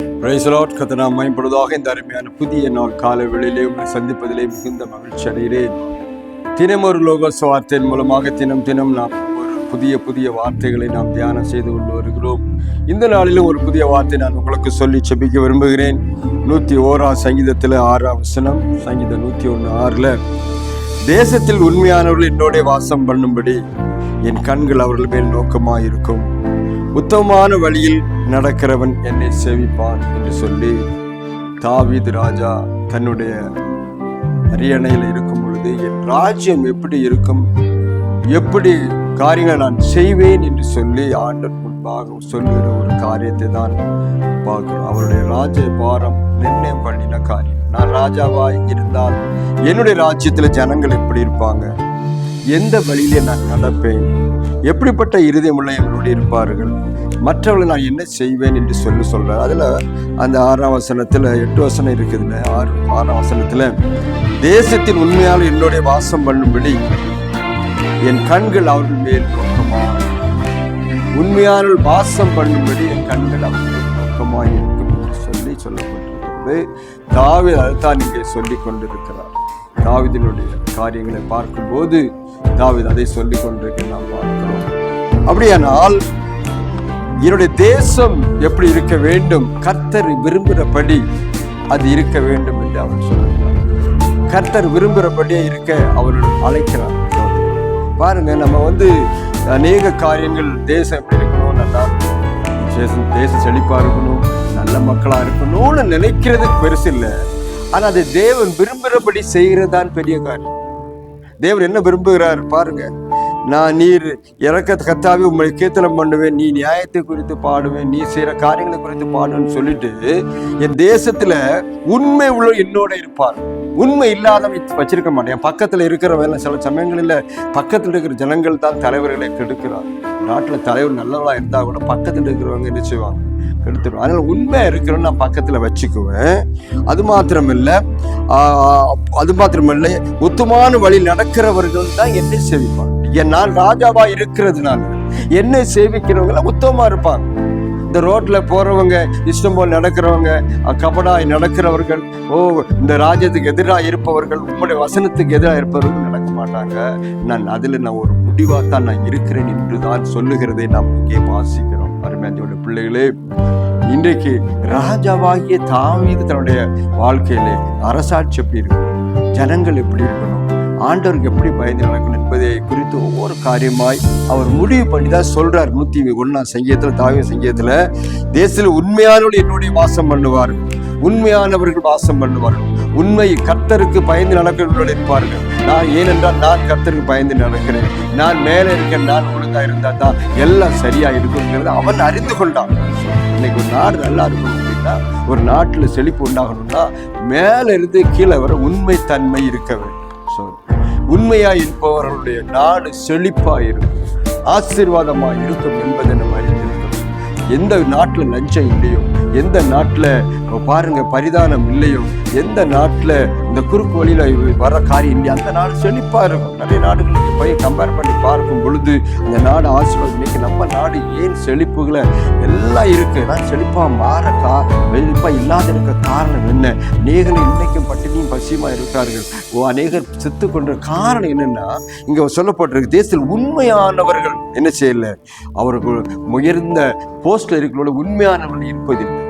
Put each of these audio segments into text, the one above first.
பிரைசலாட் கதை நாம் இந்த அருமையான புதிய நாள் காலை வேளையிலே உங்களை சந்திப்பதிலே மிகுந்த மகிழ்ச்சி அடைகிறேன். தினம் ஒரு லோக வார்த்தையின் மூலமாக தினம் தினம் நாம் ஒரு புதிய புதிய வார்த்தைகளை நாம் தியானம் செய்து கொண்டு வருகிறோம். இந்த நாளிலும் ஒரு புதிய வார்த்தை நான் உங்களுக்கு சொல்லி செபிக்க விரும்புகிறேன். நூற்றி ஓராம் சங்கீதத்தில் ஆறாம் வசனம் சங்கீதம் நூற்றி ஒன்று ஆறில் தேசத்தில் உண்மையானவர்கள் என்னோட வாசம் பண்ணும்படி என் கண்கள் அவர்கள் மேல் நோக்கமாக இருக்கும் உத்தமமான வழியில் நடக்கிறவன் என்னை சேவிப்பான் என்று சொல்லி தாவீது ராஜா தன்னுடைய அரியணையில் இருக்கும் பொழுது என் ராஜ்யம் எப்படி இருக்கும்? எப்படி காரியங்களை நான் செய்வேன்? என்று சொல்லி ஆண்டர் முன்பாக சொல்லுகிற ஒரு காரியத்தை தான் பார்க்கிறோம். அவருடைய ராஜ பாரம் நிர்ணயம் பண்ணின காரியம். நான் ராஜாவாய் இருந்தால் என்னுடைய ராஜ்யத்தில் ஜனங்கள் எப்படி இருப்பாங்க? எந்த வழியிலே நான் நடப்பேன்? எப்படிப்பட்ட இருதயம் உள்ளவர்களோடு இருப்பார்கள்? மற்றவர்களை நான் என்ன செய்வேன் என்று சொல்லி சொல்கிறேன் அதில் அந்த ஆறாம் வசனத்தில் எட்டு வசனம் இருக்குதுல்ல? ஆறு ஆறாம் வசனத்தில் தேசத்தின் உண்மையால் என்னுடைய வாசம் பண்ணும்படி என் கண்கள் அவர்கள் மேல் நோக்கமாக உண்மையான வாசம் பண்ணும்படி என் கண்கள் அவர்கள் மேல் நோக்கமாக இருக்கும் என்று சொல்லி சொல்லப்பட்டிருக்கிறது. தாவி அதுதான் இங்கே சொல்லி கொண்டிருக்கிறார். தாவிதனுடைய காரியங்களை பார்க்கும்போது தாவீது அதை சொல்லிக் கொண்டிருக்க நாம் பார்க்கிறோம். அப்படியானால் என்னுடைய தேசம் எப்படி இருக்க வேண்டும்? கர்த்தர் விரும்புகிறபடி அது இருக்க வேண்டும் என்று அவர் சொல்கிறார் கர்த்தர் விரும்புகிறபடியே இருக்க அவர் அழைக்கிறார். பாருங்க நம்ம வந்து அநேக காரியங்கள் தேசம் எப்படி இருக்கணும்? நல்லா தேசம் தேசம் செழிப்பாக இருக்கணும் நல்ல மக்களாக இருக்கணும்னு நினைக்கிறது பெருசு இல்லை. ஆனால் அது தேவன் விரும்புகிறபடி செய்கிறதான் பெரிய காரியம். தேவன் என்ன விரும்புகிறார் பாருங்கள் நான் நீர் இறக்க கத்தாவே உங்களை கீர்த்தனம் பண்ணுவேன். நீ நியாயத்தை குறித்து பாடுவேன். நீ செய்கிற காரியங்களை குறித்து பாடுன்னு சொல்லிட்டு என் தேசத்தில் உண்மை உள்ள என்னோட இருப்பார். உண்மை இல்லாதவன் வச்சிருக்க மாட்டேன். பக்கத்தில் பக்கத்துல இருக்கிறவங்க சில சமயங்களில் பக்கத்தில் இருக்கிற ஜனங்கள் தான் தலைவர்களை கெடுக்கிறார். நாட்டில் தலைவர் நல்லவளாக இருந்தால் கூட பக்கத்தில் இருக்கிறவங்க என்ன செய்வாங்க? கெடுத்துருவாங்க அதனால் உண்மை இருக்கிறவன் நான் பக்கத்தில் வச்சுக்குவேன். அது மாத்திரமில்லை அது மாத்திரமில்லை உத்தமான வழி நடக்கிறவர்கள் தான் என்னை சேவிப்பாங்க என் நான் ராஜாவா இருக்கிறதுனால என்னை சேவிக்கிறவங்கள உத்தமமா இருப்பாங்க. இந்த ரோட்ல போறவங்க இஷ்டம் போல் நடக்கிறவங்க கபடாய் நடக்கிறவர்கள் ஓ இந்த ராஜ்யத்துக்கு எதிராக இருப்பவர்கள் உங்களுடைய வசனத்துக்கு எதிராக இருப்பவர்கள் நடக்க மாட்டாங்க. நான் அதுல நான் ஒரு முடிவாகத்தான் தான் நான் இருக்கிறேன் என்று தான் சொல்லுகிறதை நாம் இங்கே வாசிக்கிறோம். அருமையான பிள்ளைகளே இன்றைக்கு ராஜாவாகிய தாவீது தன்னுடைய வாழ்க்கையிலே அரசாட்சி எப்படி இருக்கணும்? ஜனங்கள் எப்படி இருக்கணும்? ஆண்டவருக்கு எப்படி பயந்து நடக்கணும்? என்பதை குறித்து ஒவ்வொரு காரியமாய் அவர் முடிவு பண்ணி தான் சொல்றார் நூத்தி ஒன்னாம் சங்கீதத்துல தாவிய சங்கீதத்துல. தேசத்தில் உண்மையானவர்கள் என்னுடைய வாசம் பண்ணுவார். உண்மையானவர்கள் வாசம் பண்ணுவார்கள். உண்மை கர்த்தருக்கு பயந்து நடக்கிறவர்கள் இருப்பார்கள் நான் ஏனென்றால் நான் கர்த்தருக்கு பயந்து நடக்கிறேன். நான் மேலே இருக்க நான் ஒழுங்கா இருந்தால் தான் எல்லாம் சரியா இருக்குங்கிறது அவன் அறிந்து கொண்டான். இன்னைக்கு ஒரு நாடு நல்லா இருக்கணும் அப்படின்னா ஒரு நாட்டில் செழிப்பு உண்டாகணும்னா மேல இருந்து கீழே வர உண்மை தன்மை இருக்க வேண்டும். ஸோ உண்மையாய் இருப்பவர்களுடைய நாடு செழிப்பாயிருக்கும். இருக்கும் இருக்கும் என்பதை நம்ம எந்த நாட்டில் லஞ்சம் இல்லையோ எந்த நாட்டில் பாருங்க பரிதானம் இல்லையோ எந்த நாட்டில் இந்த குறுக்கு வழியில் வர காரியம் இல்லையோ அந்த நாடு செழிப்பாக இருக்கும். நிறைய நாடுகளுக்கு போய் கம்பேர் பண்ணி பார்க்கும் பொழுது அந்த நாடு ஆசீர்வாதம் இன்னைக்கு நம்ம நாடு ஏன் செழிப்புகளை எல்லாம் இருக்குது நான் செழிப்பாக மாற கா செழிப்பா இல்லாத இருக்க காரணம் என்ன? அநேகர் இன்னைக்கும் பட்டினியும் பசியுமா இருக்கார்கள். ஓ அநேகர் செத்து கொண்ட காரணம் என்னென்னா இங்கே சொல்லப்பட்டிருக்கு தேசத்தில் உண்மையானவர்கள் என்ன செய்யல? அவர்கள் உயர்ந்த போஸ்டில் இருக்கிறோட உண்மையானவர்கள் இருப்பதில்லை.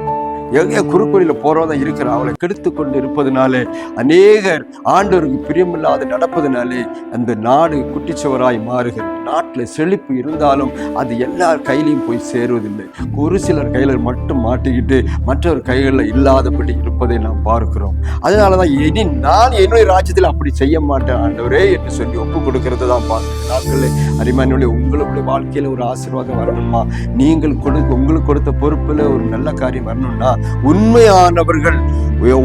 எங்கே குறுக்கோளில் போறவங்க இருக்கிற அவளை கெடுத்து கொண்டு இருப்பதனாலே அநேகர் ஆண்டவருக்கு பிரியமில்லாத நடப்பதனாலே அந்த நாடு குட்டிச்சுவராய் மாறுகிறது. நாட்டில் செழிப்பு இருந்தாலும் அது எல்லார் கையிலையும் போய் சேருவதில்லை. ஒரு சிலர் கையில் மட்டும் மாட்டிக்கிட்டு மற்றவர் கைகளில் இல்லாதபடி இருப்பதை நாம் பார்க்கிறோம். அதனால தான் இனி நான் என்னுடைய ராஜ்யத்தில் அப்படி செய்ய மாட்டேன் ஆண்டவரே என்று சொல்லி ஒப்பு கொடுக்கறது தான் பார்க்கிறேன் நாட்களில் அரிமானுடைய உங்களுடைய வாழ்க்கையில் ஒரு ஆசீர்வாதம் வரணுமா? நீங்கள் கொடு உங்களுக்கு கொடுத்த பொறுப்பில் ஒரு நல்ல காரியம் வரணும்னா உண்மையானவர்கள்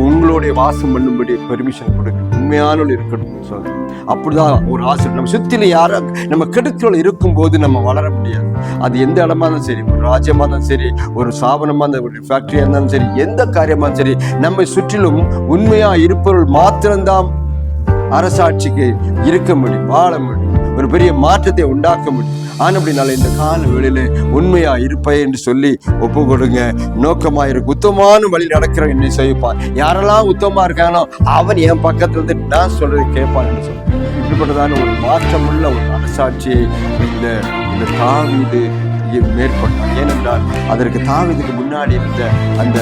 உங்களுடைய வாசம் பண்ணும்படி பெர்மிஷன் கொடுங்க உண்மையானவர்கள் இருக்கணும் சொல்லி அப்படிதான் ஒரு ஆசை நம்ம சுத்தில யாரும் நம்ம கெடுத்தவங்களில் இருக்கும் போது நம்ம வளர முடியாது. அது எந்த இடமா இருந்தாலும் சரி ஒரு ராஜ்யமா இருந்தாலும் சரி ஒரு ஸ்தாபனமா இருந்தாலும் ஒரு ஃபேக்டரியா இருந்தாலும் சரி எந்த காரியமா இருந்தாலும் சரி நம்மை சுற்றிலும் உண்மையா இருப்பவர்கள் மாத்திரம்தான் அரசாட்சிக்கு இருக்க முடியும் வாழ முடியும். ஒரு பெரிய மாற்றத்தை உண்டாக்க முடியும். ஆனப்படினால இந்த கால வேளையில உண்மையா இருப்பேன் என்று சொல்லி ஒப்பு கொடுங்க நோக்கமா இருக்கு உத்தமான வழி நடக்கிற என்னை செய்ப்பான் யாரெல்லாம் உத்தமமா இருக்கானோ அவன் என் பக்கத்துல இருந்து நான் சொல்றது கேட்பான் என்று சொல்லி இப்படிப்பட்டதான ஒரு மாற்றமுள்ள ஒரு அரசாட்சியை இந்த இந்த தாவீது மேற்கொண்டான். ஏனென்றால் அதற்கு தாவிதுக்கு முன்னாடி இருந்த அந்த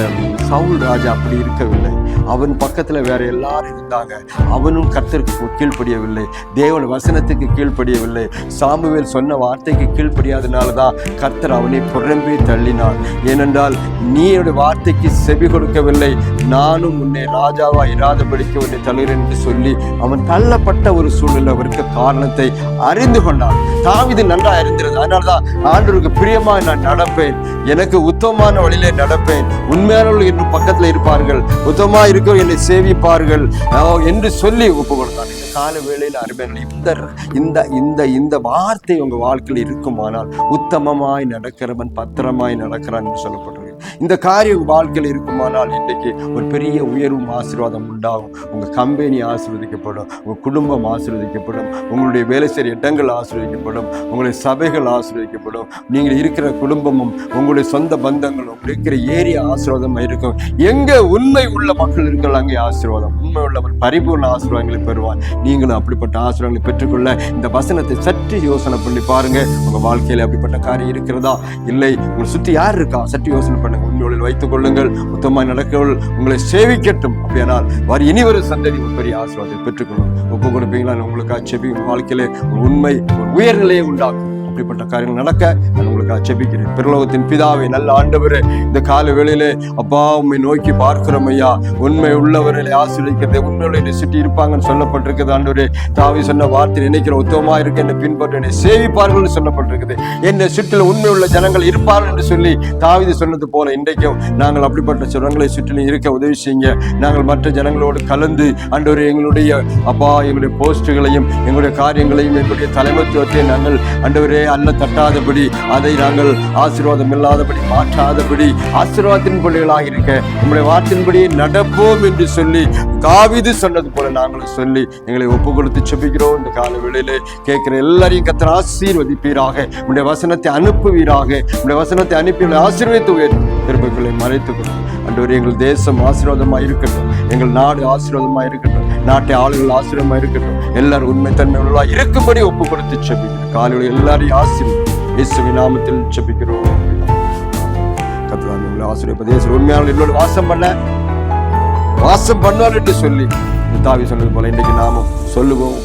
சவுல் ராஜா அப்படி இருக்கவில்லை. அவன் பக்கத்தில் வேற எல்லாரும் இருந்தாங்க. அவனும் கர்த்தருக்கு கீழ்ப்படியவில்லை. தேவன் வசனத்துக்கு கீழ்ப்படியவில்லை. சாமுவேல் சொன்ன வார்த்தைக்கு கீழ்ப்படியாதனால தான் கர்த்தர் அவனை புறம்பே தள்ளினார். ஏனென்றால் நீ என்னுடைய வார்த்தைக்கு செவி கொடுக்கவில்லை. நானும் உன்னை ராஜாவா இராதபடிக்கு உன்னை தள்ளுகிறேன் என்று சொல்லி அவன் தள்ளப்பட்ட ஒரு சூழ்நிலை அவருக்கு காரணத்தை அறிந்து கொண்டான். தாவிது நன்றா அறிந்திருந்தது அதனாலதான் ஆண்டவருக்கு பிரியமா நான் நடப்பேன். எனக்கு உத்தமமான வழியிலே நடப்பேன். உண்மையானவர்கள் இன்னும் பக்கத்தில் இருப்பார்கள். சுத்தமா இருக்க என்னை சேவிப்பார்கள். என்று சொல்லி ஒப்பு கொடுத்தான் இந்த கால வேளையில் அருமையான இந்த இந்த இந்த இந்த வார்த்தை உங்க வாழ்க்கையில் இருக்குமானால் உத்தமமாய் நடக்கிறவன் பத்திரமாய் நடக்கிறான் என்று சொல்லப்படும் இந்த காரியம் வாழ்க்கையில் இருக்குமானால் இன்றைக்கு ஒரு பெரிய உயர்வும் ஆசீர்வாதம் உண்டாகும். உங்க கம்பெனி ஆசீர்வதிக்கப்படும் உங்க குடும்பம் ஆசீர்வதிக்கப்படும் உங்களுடைய வேலை செய்கிற இடங்கள் ஆசீர்வதிக்கப்படும் உங்களுடைய சபைகள் ஆசீர்வதிக்கப்படும். நீங்கள் இருக்கிற குடும்பமும் உங்களுடைய சொந்த பந்தங்களும் இருக்கிற ஏரியா ஆசீர்வாதமாக இருக்கும். எங்க உண்மை உள்ள மக்கள் இருக்கிற அங்கே ஆசீர்வாதம். உண்மை உள்ளவர் பரிபூர்ண ஆசீர்வாதங்களை பெறுவார். நீங்களும் அப்படிப்பட்ட ஆசீர்வாதங்களை பெற்றுக்கொள்ள இந்த வசனத்தை சற்று யோசனை பண்ணி பாருங்க. உங்க வாழ்க்கையில அப்படிப்பட்ட காரியம் இருக்கிறதா? இல்லை உங்களை சுற்றி யார் இருக்கா? சற்று யோசனை பண்ணுங்க. உண்மையோடு வைத்துக் கொள்ளுங்கள். மொத்தமாய் நடக்கவள் உங்களை சேவிக்கட்டும். அப்படியானால் வர இனி ஒரு சந்ததி ஒரு பெரிய ஆசீர்வாதத்தை பெற்றுக்கொள்ளும். ஒப்பு கொடுப்பீங்களா? உங்களுக்கு அச்செபி வாழ்க்கையிலே உண்மை உயர்நிலையை உண்டாக்கும். அப்படிப்பட்ட காரியங்கள் நடக்க நான் உங்களுக்கு அச்சபிக்கிறேன் பிரலோகத்தின் பிதாவை நல்ல ஆண்டவர் இந்த கால வேளையிலே அப்பா உண்மை நோக்கி பார்க்கிறோம் ஐயா. உண்மை உள்ளவர்களை ஆசீர்வதிக்கிறது உண்மையுடைய சுற்றி இருப்பாங்கன்னு சொல்லப்பட்டிருக்குது ஆண்டவரே. தாவி சொன்ன வார்த்தை நினைக்கிற உத்தமமா இருக்கு என்னை பின்பற்ற என்னை சேவிப்பார்கள் சொல்லப்பட்டிருக்குது. என்னை சுற்றில உண்மை உள்ள ஜனங்கள் இருப்பார்கள் என்று சொல்லி தாவிது சொன்னது போல இன்றைக்கும் நாங்கள் அப்படிப்பட்ட சுரங்களை சுற்றிலும் இருக்க உதவி செய்யுங்க. நாங்கள் மற்ற ஜனங்களோடு கலந்து ஆண்டவரே எங்களுடைய அப்பா எங்களுடைய போஸ்டுகளையும் எங்களுடைய காரியங்களையும் எங்களுடைய தலைமைத்துவத்தை நாங்கள் அன்றவரே அல்ல தட்டாதபடி அதை நாங்கள் ஆசீர்வாதம் இல்லாதபடி மாற்றாதபடி ஆசீர்வாதத்தின் பிள்ளைகளாக இருக்க நம்முடைய வார்த்தையின்படி நடப்போம் என்று சொல்லி காவிது சொன்னது போல நாங்களும் சொல்லி எங்களை ஒப்பு கொடுத்து செபிக்கிறோம். இந்த கால வேளையிலே கேட்கிற எல்லாரையும் கத்திர ஆசீர்வதிப்பீராக உடைய வசனத்தை அனுப்புவீராக உடைய வசனத்தை அனுப்பி ஆசீர்வதித்து உயர் திருப்பங்களை மறைத்துக்கணும் அன்று எங்கள் தேசம் ஆசீர்வாதமாக இருக்கட்டும். எங்கள் நாடு ஆசீர்வாதமாக இருக்கட்டும். நாட்டை ஆளுகள் ஆசீர்வாதமாக இருக்கட்டும். எல்லாரும் உண்மை தன்மை உள்ளவர்களா இருக்கும்படி ஒப்பு கொடுத்து செபிக்கிறோம் காலையில் எல்லாரையும் ஆசீர்வதி. இயேசுவின் நாமத்தில் செபிக்கிறோம் கத்துதான் உங்களை ஆசீர்வதிப்பது உண்மையான எல்லோரும் வாசம் பண்ண வாசம் பண்ணுவார் என்று சொல்லி தாவி சொன்னது போல இன்றைக்கு நாமும் சொல்லுவோம்.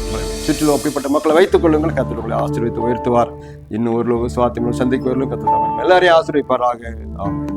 சுற்றிலும் அப்படிப்பட்ட மக்களை வைத்துக் கொள்ளுங்கள். கத்திர உங்களை ஆசீர்வித்து உயர்த்துவார். இன்னும் ஒரு லோக சுவாத்தியம் சந்திக்கு வரலும் கத்திர எல்லாரையும் ஆசீர்விப்பாராக ஆமென்.